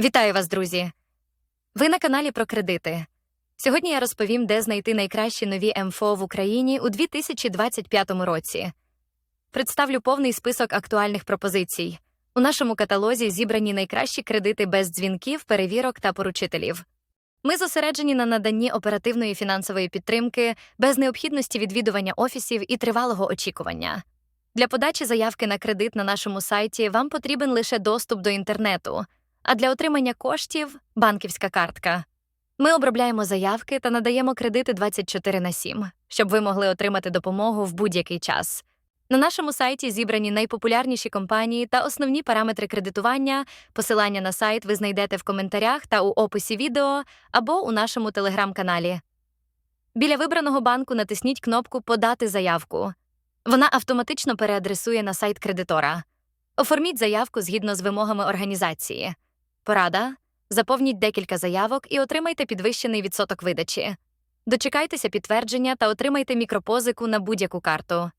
Вітаю вас, друзі! Ви на каналі про кредити. Сьогодні я розповім, де знайти найкращі нові МФО в Україні у 2025 році. Представлю повний список актуальних пропозицій. У нашому каталозі зібрані найкращі кредити без дзвінків, перевірок та поручителів. Ми зосереджені на наданні оперативної фінансової підтримки без необхідності відвідування офісів і тривалого очікування. Для подачі заявки на кредит на нашому сайті вам потрібен лише доступ до інтернету, а для отримання коштів банківська картка. Ми обробляємо заявки та надаємо кредити 24 на 7, щоб ви могли отримати допомогу в будь-який час. На нашому сайті зібрані найпопулярніші компанії та основні параметри кредитування. Посилання на сайт ви знайдете в коментарях та у описі відео або у нашому телеграм-каналі. Біля вибраного банку натисніть кнопку Подати заявку. Вона автоматично переадресує на сайт кредитора. Оформіть заявку згідно з вимогами організації. Порада заповніть декілька заявок і отримайте підвищений відсоток видачі. Дочекайтеся підтвердження та отримайте мікропозику на будь-яку карту.